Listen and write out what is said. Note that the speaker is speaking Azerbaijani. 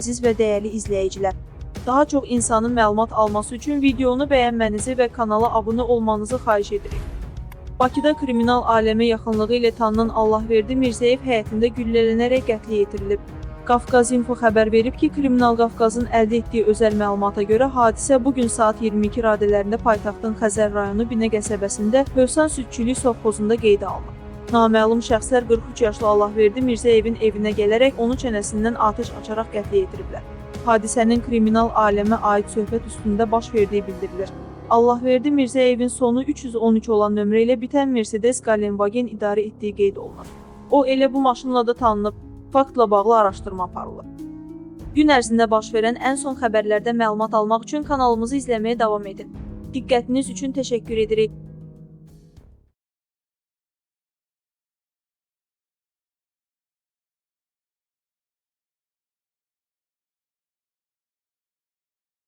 Əziz və dəyərli izləyicilər, daha çox insanın məlumat alması üçün videonu bəyənmənizi və kanala abunə olmanızı xahiş edirik. Bakıda kriminal aləmə yaxınlığı ilə tanınan Allahverdi Mirzəyev həyətində güllələnərək qətlə yetirilib. Qafqaz Info xəbər verib ki, Kriminal Qafqazın əldə etdiyi özəl məlumata görə hadisə bu gün saat 22 radələrində paytaxtın Xəzər rayonu Binə qəsəbəsində Hövsan Südçülük sovxozunda qeydə alınıb. Naməlum şəxslər 43 yaşlı Allahverdi Mirzəyevin evinə gələrək onu çənəsindən atəş açaraq qətlə yetiriblər. Hadisənin kriminal aləmə aid söhbət üstündə baş verdiyi bildirilir. Allahverdi Mirzəyevin sonu 313 olan nömrə ilə bitən Mercedes Galenwagen idarə etdiyi qeyd olunur. O elə bu maşınla da tanınıb. Faktla bağlı araşdırma aparılır. Gün ərzində baş verən ən son xəbərlərdən məlumat almaq üçün kanalımızı izləməyə davam edin. Diqqətiniz üçün təşəkkür edirik.